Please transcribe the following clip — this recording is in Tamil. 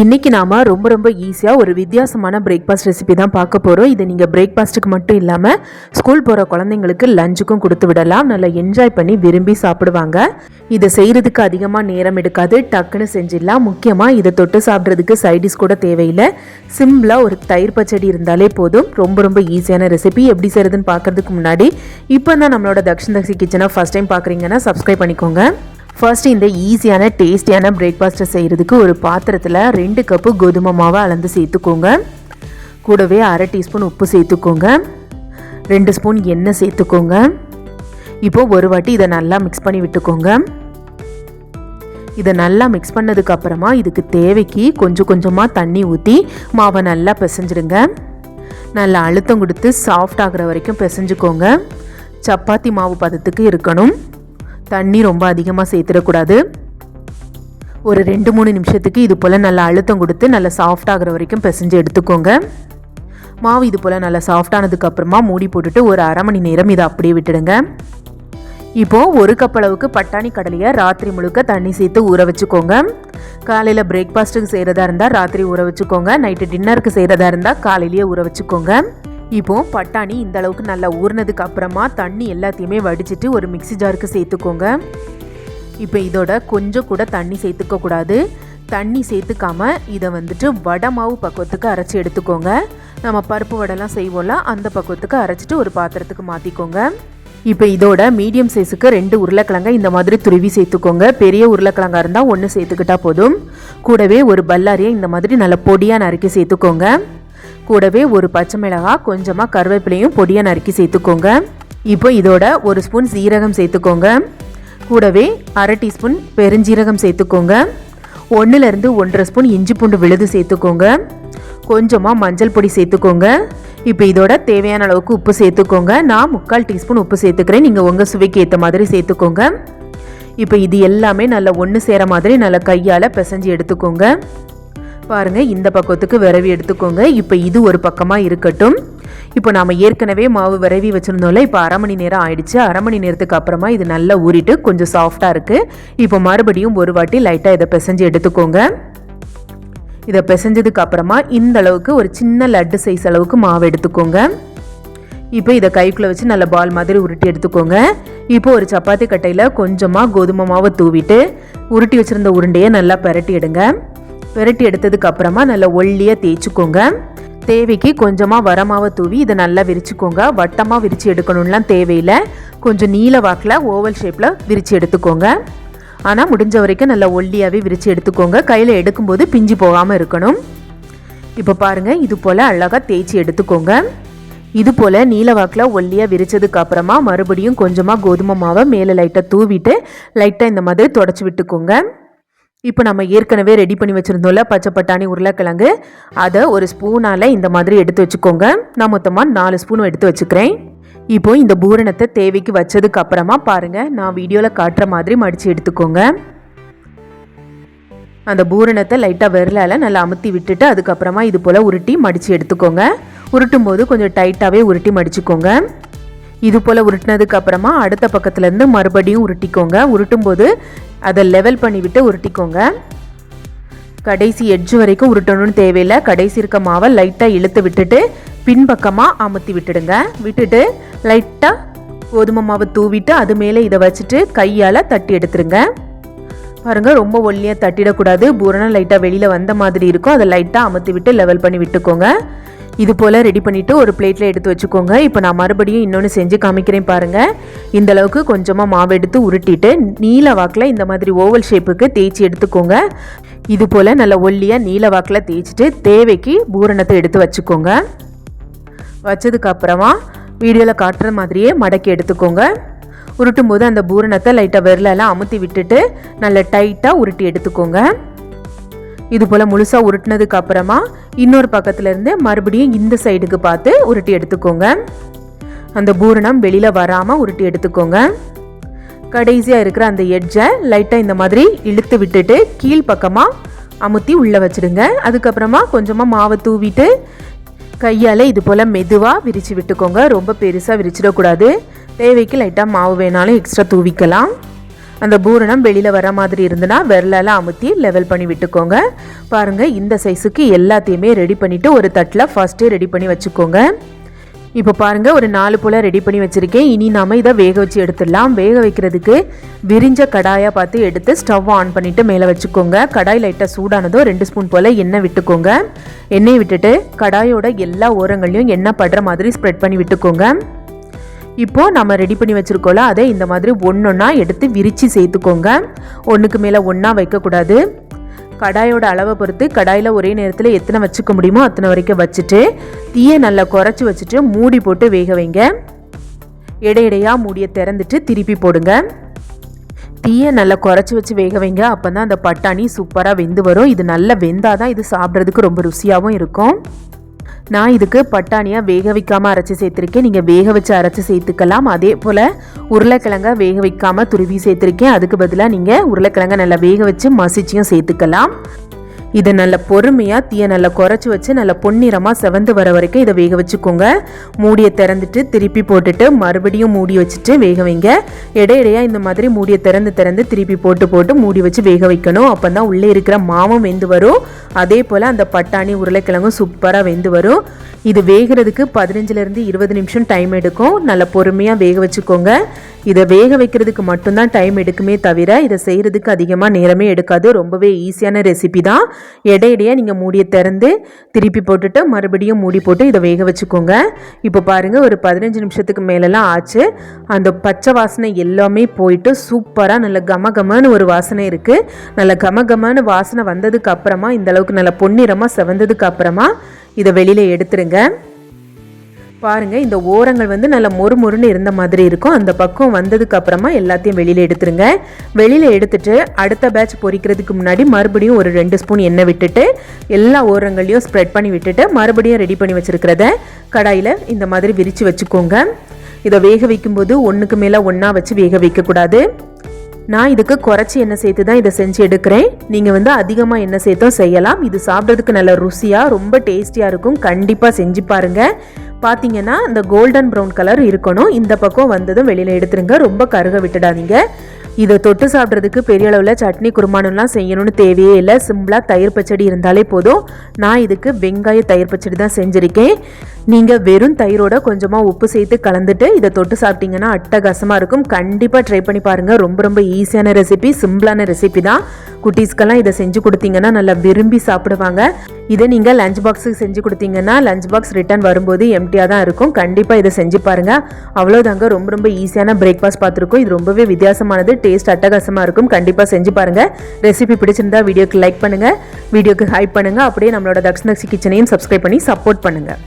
இன்றைக்கி நாம் ரொம்ப ரொம்ப ஈஸியாக ஒரு வித்தியாசமான பிரேக்ஃபாஸ்ட் ரெசிபி தான் பார்க்க போகிறோம் இதை நீங்கள் பிரேக்ஃபாஸ்ட்டுக்கு மட்டும் இல்லாமல் ஸ்கூல் போகிற குழந்தைங்களுக்கு லஞ்சுக்கும் கொடுத்து விடலாம். நல்லா என்ஜாய் பண்ணி விரும்பி சாப்பிடுவாங்க. இதை செய்கிறதுக்கு அதிகமாக நேரம் எடுக்காது. டக்குன்னு செஞ்சிடலாம். முக்கியமாக இதை தொட்டு சாப்பிட்றதுக்கு சைடிஸ் கூட தேவையில்லை. சிம்பிளாக ஒரு தயிர் பச்சடி இருந்தாலே போதும். ரொம்ப ரொம்ப ஈஸியான ரெசிபி எப்படி செய்கிறதுன்னு பார்க்கறதுக்கு முன்னாடி இப்போ தான் நம்மளோட தக்ஷன் தக்ஷி கிச்சனை ஃபஸ்ட் டைம் பார்க்குறீங்கன்னா சப்ஸ்கிரைப் பண்ணிக்கோங்க. ஃபர்ஸ்ட் இந்த ஈஸியான டேஸ்டியான பிரேக்ஃபாஸ்ட்டை செய்கிறதுக்கு ஒரு பாத்திரத்தில் ரெண்டு கப்பு கோதுமை மாவை அளந்து சேர்த்துக்கோங்க. கூடவே அரை டீஸ்பூன் உப்பு சேர்த்துக்கோங்க. ரெண்டு ஸ்பூன் எண்ணெய் சேர்த்துக்கோங்க. இப்போது ஒரு வாட்டி இதை நல்லா மிக்ஸ் பண்ணி விட்டுக்கோங்க. இதை நல்லா மிக்ஸ் பண்ணதுக்கு அப்புறமா இதுக்கு தேவைக்கு கொஞ்சம் கொஞ்சமாக தண்ணி ஊற்றி மாவை நல்லா பிசைஞ்சிடுங்க. நல்லா அழுத்தம் கொடுத்து சாஃப்ட் ஆகுற வரைக்கும் பிசைஞ்சுக்கோங்க. சப்பாத்தி மாவு பதத்துக்கு இருக்கணும். தண்ணி ரொம்ப அதிகமாக சேர்த்துடக்கூடாது. ஒரு ரெண்டு மூணு நிமிஷத்துக்கு இது போல் நல்லா அழுத்தம் கொடுத்து நல்லா சாஃப்ட் ஆகிற வரைக்கும் பிசைஞ்சு எடுத்துக்கோங்க. மாவு இது போல் நல்லா சாஃப்டானதுக்கு அப்புறமா மூடி போட்டுட்டு ஒரு அரை மணி நேரம் இதை அப்படியே விட்டுடுங்க. இப்போது ஒரு கப் அளவுக்கு பட்டாணி கடலையை ராத்திரி முழுக்க தண்ணி சேர்த்து ஊற வச்சுக்கோங்க. காலையில் பிரேக்ஃபாஸ்ட்டுக்கு செய்கிறதா இருந்தால் ராத்திரி ஊற வச்சுக்கோங்க. நைட்டு டின்னருக்கு செய்கிறதா இருந்தால் காலையிலேயே ஊற வச்சுக்கோங்க. இப்போ பட்டாணி இந்த அளவுக்கு நல்லா ஊறினதுக்கு அப்புறமா தண்ணி எல்லாத்தையுமே வடிச்சிட்டு ஒரு மிக்ஸி ஜாருக்கு சேர்த்துக்கோங்க. இப்போ இதோட கொஞ்சம் கூட தண்ணி சேர்த்துக்க கூடாது. தண்ணி சேர்த்துக்காம இதை வந்துட்டு வடை மாவு பக்குவத்துக்கு அரைச்சி எடுத்துக்கோங்க. நம்ம பருப்பு வடைலாம் செய்வோம்ல அந்த பக்குவத்துக்கு அரைச்சிட்டு ஒரு பாத்திரத்துக்கு மாற்றிக்கோங்க இப்போ இதோட மீடியம் சைஸுக்கு ரெண்டு உருளைக்கிழங்க இந்த மாதிரி துருவி சேர்த்துக்கோங்க. பெரிய உருளைக்கிழங்கா இருந்தால் ஒன்று சேர்த்துக்கிட்டா போதும். கூடவே ஒரு பல்லாரியை இந்த மாதிரி நல்ல பொடியாக நறுக்கி சேர்த்துக்கோங்க. கூடவே ஒரு பச்சை மிளகாய் கொஞ்சமாக கருவேப்பிலையும் பொடியாக நறுக்கி சேர்த்துக்கோங்க. இப்போ இதோட ஒரு ஸ்பூன் சீரகம் சேர்த்துக்கோங்க. கூடவே அரை டீஸ்பூன் பெருஞ்சீரகம் சேர்த்துக்கோங்க. ஒன்றுலேருந்து ஒன்றரை ஸ்பூன் இஞ்சி பூண்டு விழுது சேர்த்துக்கோங்க. கொஞ்சமாக மஞ்சள் பொடி சேர்த்துக்கோங்க. இப்போ இதோட தேவையான அளவுக்கு உப்பு சேர்த்துக்கோங்க. நான் முக்கால் டீஸ்பூன் உப்பு சேர்த்துக்கிறேன். நீங்கள் உங்கள் சுவைக்கு ஏற்ற மாதிரி சேர்த்துக்கோங்க. இப்போ இது எல்லாமே நல்லா ஒன்று சேர மாதிரி நல்லா கையால் பிசைஞ்சு எடுத்துக்கோங்க. பாருங்கள் இந்த பக்கத்துக்கு விரவி எடுத்துக்கோங்க. இப்போ இது ஒரு பக்கமாக இருக்கட்டும். இப்போ நாம் ஏற்கனவே மாவு விரவி வச்சுருந்தோம்ல இப்போ அரை மணி நேரம் ஆயிடுச்சு. அரை மணி நேரத்துக்கு அப்புறமா இது நல்லா ஊறிட்டு கொஞ்சம் சாஃப்டாக இருக்குது இப்போ மறுபடியும் ஒரு வாட்டி லைட்டாக இதை பிசைஞ்சு எடுத்துக்கோங்க. இதை பிசைஞ்சதுக்கு அப்புறமா இந்த அளவுக்கு ஒரு சின்ன லட்டு சைஸ் அளவுக்கு மாவு எடுத்துக்கோங்க. இப்போ இதை கைக்குள்ளே வச்சு நல்ல பால் மாதிரி உருட்டி எடுத்துக்கோங்க. இப்போ ஒரு சப்பாத்தி கட்டையில் கொஞ்சமாக கோதுமை மாவை தூவிட்டு உருட்டி வச்சுருந்த உருண்டையை நல்லா பரட்டி எடுங்க. பெரட்டி எடுத்ததுக்கு அப்புறமா நல்லா ஒல்லியாக தேய்ச்சிக்கோங்க. தேவைக்கு கொஞ்சமாக வரமாவை தூவி இதை நல்லா விரிச்சுக்கோங்க. வட்டமாக விரித்து எடுக்கணும்லாம் தேவையில்லை. கொஞ்சம் நீல வாக்கில் ஓவல் ஷேப்பில் விரித்து எடுத்துக்கோங்க. ஆனால் முடிஞ்ச வரைக்கும் நல்லா ஒல்லியாகவே விரித்து எடுத்துக்கோங்க. கையில் எடுக்கும்போது பிஞ்சு போகாமல் இருக்கணும். இப்போ பாருங்கள் இது போல் அழகாக தேய்ச்சி எடுத்துக்கோங்க. இது போல் நீல வாக்கில் ஒல்லியாக விரிச்சதுக்கு அப்புறமா மறுபடியும் கொஞ்சமாக கோதுமை மாவை மேலே லைட்டாக தூவிட்டு லைட்டாக இந்த மாதிரி தொடச்சி விட்டுக்கோங்க. இப்போ நம்ம ஏற்கனவே ரெடி பண்ணி வச்சுருந்தோம்ல பச்சை பட்டாணி உருளைக்கிழங்கு. அதை ஒரு ஸ்பூனால் இந்த மாதிரி எடுத்து வச்சுக்கோங்க. நான் மொத்தமாக நாலு ஸ்பூன் எடுத்து வச்சுக்கிறேன். இப்போ இந்த பூரணத்தை தேவைக்கு வச்சதுக்கு அப்புறமா பாருங்கள் நான் வீடியோவில் காட்டுற மாதிரி மடித்து எடுத்துக்கோங்க. அந்த பூரணத்தை லைட்டாக விரலால் நல்லா அமுத்தி விட்டுட்டு அதுக்கப்புறமா இது போல் உருட்டி மடித்து எடுத்துக்கோங்க. உருட்டும் போது கொஞ்சம் டைட்டாகவே உருட்டி மடிச்சுக்கோங்க. இது போல் உருட்டினதுக்கு அப்புறமா அடுத்த பக்கத்துலேருந்து மறுபடியும் உருட்டிக்கோங்க. உருட்டும் போது அதை லெவல் பண்ணிவிட்டு உருட்டிக்கோங்க. கடைசி எட்ஜ் வரைக்கும் உருட்டணும்னு தேவையில்லை. கடைசி இருக்க மாவை லைட்டாக இழுத்து விட்டுட்டு பின்பக்கமாக அமுத்தி விட்டுடுங்க. விட்டுட்டு லைட்டாக கோதுமை மாவை தூவிட்டு அது மேலே இதை வச்சுட்டு கையால் தட்டி எடுத்துருங்க. பாருங்கள் ரொம்ப ஒல்லியாக தட்டிடக்கூடாது. பூரணம் லைட்டாக வெளியில் வந்த மாதிரி இருக்கும். அதை லைட்டாக அமுத்தி விட்டு லெவல் பண்ணி விட்டுக்கோங்க. இது போல் ரெடி பண்ணிவிட்டு ஒரு பிளேட்டில் எடுத்து வச்சுக்கோங்க. இப்போ நான் மறுபடியும் இன்னொன்று செஞ்சு காமிக்கிறேன் பாருங்கள் இந்த அளவுக்கு கொஞ்சமாக மாவு எடுத்து உருட்டிட்டு நீல வாக்கில் இந்த மாதிரி ஓவல் ஷேப்புக்கு தேய்ச்சி எடுத்துக்கோங்க. இது போல் நல்ல ஒல்லியாக நீல வாக்கில் தேய்ச்சிட்டு தேவைக்கு பூரணத்தை எடுத்து வச்சுக்கோங்க. வச்சதுக்கப்புறமா வீடியோவில் காட்டுற மாதிரியே மடக்கி எடுத்துக்கோங்க. உருட்டும் போது அந்த பூரணத்தை லைட்டாக விரலெல்லாம் அமுத்தி விட்டுட்டு நல்லா டைட்டாக உருட்டி எடுத்துக்கோங்க. இது போல் முழுசாக உருட்டினதுக்கு அப்புறமா இன்னொரு பக்கத்துலேருந்து மறுபடியும் இந்த சைடுக்கு பார்த்து உருட்டி எடுத்துக்கோங்க. அந்த பூரணம் வெளியில் வராமல் உருட்டி எடுத்துக்கோங்க. கடைசியாக இருக்கிற அந்த எட்ஜை லைட்டாக இந்த மாதிரி இழுத்து விட்டுட்டு கீழ்ப்பக்கமாக அமுத்தி உள்ளே வச்சுடுங்க. அதுக்கப்புறமா கொஞ்சமாக மாவை தூவிட்டு கையால் இது போல் மெதுவாக விரித்து விட்டுக்கோங்க. ரொம்ப பெருசாக விரிச்சிடக்கூடாது. தேவைக்கு லைட்டாக மாவு வேணாலும் எக்ஸ்ட்ரா தூவிக்கலாம். அந்த பூரணம் வெளியில் வர மாதிரி இருந்துன்னா விரலால் அமுத்தி லெவல் பண்ணி விட்டுக்கோங்க. பாருங்கள் இந்த சைஸுக்கு எல்லாத்தையுமே ரெடி பண்ணிவிட்டு ஒரு தட்டில் ஃபஸ்ட்டே ரெடி பண்ணி வச்சுக்கோங்க. இப்போ பாருங்கள் ஒரு நாலு போல் ரெடி பண்ணி வச்சுருக்கேன். இனி நாம் இதை வேக வச்சு எடுத்துடலாம். வேக வைக்கிறதுக்கு விரிஞ்ச கடாயாக பார்த்து எடுத்து ஸ்டவ் ஆன் பண்ணிவிட்டு மேலே வச்சுக்கோங்க. கடாய் லைட்டாக சூடானதோ ரெண்டு ஸ்பூன் போல் எண்ணெய் விட்டுக்கோங்க. எண்ணெய் விட்டுட்டு கடாயோட எல்லா ஓரங்களையும் எண்ணெய் படுற மாதிரி ஸ்ப்ரெட் பண்ணி விட்டுக்கோங்க. இப்போது நம்ம ரெடி பண்ணி வச்சுருக்கோம்ல அதை இந்த மாதிரி ஒன்றொன்னா எடுத்து விரித்து சேர்த்துக்கோங்க. ஒன்றுக்கு மேலே ஒன்றா வைக்கக்கூடாது. கடாயோட அளவை பொறுத்து கடாயில் ஒரே நேரத்தில் எத்தனை வச்சுக்க முடியுமோ அத்தனை வரைக்கும் வச்சுட்டு தீயை நல்லா குறைச்சி வச்சுட்டு மூடி போட்டு வேக வைங்க. இடையிடையாக மூடியை திறந்துட்டு திருப்பி போடுங்க. தீயை நல்லா குறைச்சி வச்சு வேக வைங்க. அப்போ தான் அந்த பட்டாணி சூப்பராக வெந்து வரும். இது நல்லா வெந்தால் தான் இது சாப்பிட்றதுக்கு ரொம்ப ருசியாகவும் இருக்கும். நான் இதுக்கு பட்டாணியாக வேக வைக்காமல் அரைச்சி சேர்த்துருக்கேன். நீங்கள் வேக வச்சு அரைச்சி சேர்த்துக்கலாம். அதே போல் உருளைக்கிழங்க வேக வைக்காமல் துருவி சேர்த்துருக்கேன். அதுக்கு பதிலாக நீங்கள் உருளைக்கிழங்க நல்லா வேக வச்சு மசிச்சியும் சேர்த்துக்கலாம். இதை நல்ல பொறுமையாக தீயை நல்லா குறைச்சி வச்சு நல்லா பொன்னிறமாக செவந்து வர வரைக்கும் இதை வேக வச்சுக்கோங்க. மூடியை திறந்துட்டு திருப்பி போட்டுட்டு மறுபடியும் மூடி வச்சுட்டு வேக வைங்க. இடையிடையாக இந்த மாதிரி மூடியை திறந்து திறந்து திருப்பி போட்டு போட்டு மூடி வச்சு வேக வைக்கணும். அப்போ தான் உள்ளே இருக்கிற மாவும் வெந்து வரும். அதே போல் அந்த பட்டாணி உருளைக்கிழங்கும் சூப்பராக வெந்து வரும். இது வேகிறதுக்கு பதினஞ்சுலேருந்து இருபது நிமிஷம் டைம் எடுக்கும். நல்லா பொறுமையாக வேக வச்சுக்கோங்க. இதை வேக வைக்கிறதுக்கு மட்டும்தான் டைம் எடுக்குமே தவிர இதை செய்கிறதுக்கு அதிகமாக நேரமே எடுக்காது. ரொம்பவே ஈஸியான ரெசிபி தான். இடையிடையே நீங்கள் மூடியை திறந்து திருப்பி போட்டுட்டு மறுபடியும் மூடி போட்டு இதை வேக வச்சுக்கோங்க. இப்போ பாருங்கள் ஒரு பதினஞ்சு நிமிஷத்துக்கு மேலெலாம் ஆச்சு. அந்த பச்சை வாசனை எல்லாமே போயிட்டு சூப்பராக நல்ல கம கமன்னு ஒரு வாசனை இருக்குது நல்ல கம கமன்னு வாசனை வந்ததுக்கு அப்புறமா இந்த அளவுக்கு நல்ல பொன்னிறமாக செவந்ததுக்கு அப்புறமா இதை வெளியில் எடுத்துருங்க. பாருங்கள் இந்த ஓரங்கள் வந்து நல்லா மொறு மொறுன்னு இருந்த மாதிரி இருக்கும். அந்த பக்கம் வந்ததுக்கு அப்புறமா எல்லாத்தையும் வெளியில் எடுத்துருங்க. வெளியில் எடுத்துட்டு அடுத்த பேட்ச் பொரிக்கிறதுக்கு முன்னாடி மறுபடியும் ஒரு ரெண்டு ஸ்பூன் எண்ணெய் விட்டுட்டு எல்லா ஓரங்களையும் ஸ்ப்ரெட் பண்ணி விட்டுட்டு மறுபடியும் ரெடி பண்ணி வச்சுருக்கிறத கடாயில் இந்த மாதிரி விரித்து வச்சுக்கோங்க. இதை வேக வைக்கும்போது ஒன்றுக்கு மேலே ஒன்றா வச்சு வேக வைக்கக்கூடாது. நான் இதுக்கு குறைச்சி எண்ணெய் சேர்த்து தான் இதை செஞ்சு எடுக்கிறேன். நீங்கள் வந்து அதிகமாக எண்ணெய் சேர்த்தும் செய்யலாம். இது சாப்பிட்றதுக்கு நல்ல ருசியாக ரொம்ப டேஸ்டியாக இருக்கும். கண்டிப்பாக செஞ்சு பாருங்கள் பார்த்தீங்கன்னா இந்த கோல்டன் ப்ரௌன் கலர் இருக்கணும். இந்த பக்கம் வந்ததும் வெளியில் எடுத்துருங்க. ரொம்ப கருக விட்டுடாதீங்க. இதை தொட்டு சாப்பிட்றதுக்கு பெரிய அளவில் சட்னி குருமானம்லாம் செய்யணும்னு தேவையே இல்லை. சிம்பிளாக தயிர் பச்சடி இருந்தாலே போதும். நான் இதுக்கு வெங்காய தயிர் பச்சடி தான் செஞ்சுருக்கேன். நீங்கள் வெறும் தயிரோட கொஞ்சமாக உப்பு சேர்த்து கலந்துட்டு இதை தொட்டு சாப்பிட்டீங்கன்னா அட்டகாசமாக இருக்கும். கண்டிப்பாக ட்ரை பண்ணி பாருங்கள் ரொம்ப ரொம்ப ஈஸியான ரெசிபி சிம்பிளான ரெசிபி தான். குட்டீஸ்க்கெல்லாம் இதை செஞ்சு கொடுத்தீங்கன்னா நல்லா விரும்பி சாப்பிடுவாங்க. இதை நீங்கள் லஞ்ச் பாக்ஸுக்கு செஞ்சு கொடுத்தீங்கன்னா லஞ்ச் பாக்ஸ் ரிட்டர்ன் வரும்போது எம்டியாக தான் இருக்கும். கண்டிப்பாக இதை செஞ்சு பாருங்கள் அவ்வளோதாங்க ரொம்ப ரொம்ப ஈஸியான பிரேக்ஃபாஸ்ட் பார்த்துருக்கோம். இது ரொம்பவே வித்தியாசமானது டேஸ்ட் அட்டகாசமாக இருக்கும். கண்டிப்பாக செஞ்சு பாருங்கள் ரெசிபி பிடிச்சிருந்தா வீடியோக்கு லைக் பண்ணுங்கள் வீடியோக்கு ஹைப் பண்ணுங்கள் அப்படியே நம்மளோட தக்ஷணக்ஷி கிச்சனையும் சப்ஸ்கிரைப் பண்ணி சப்போர்ட் பண்ணுங்கள்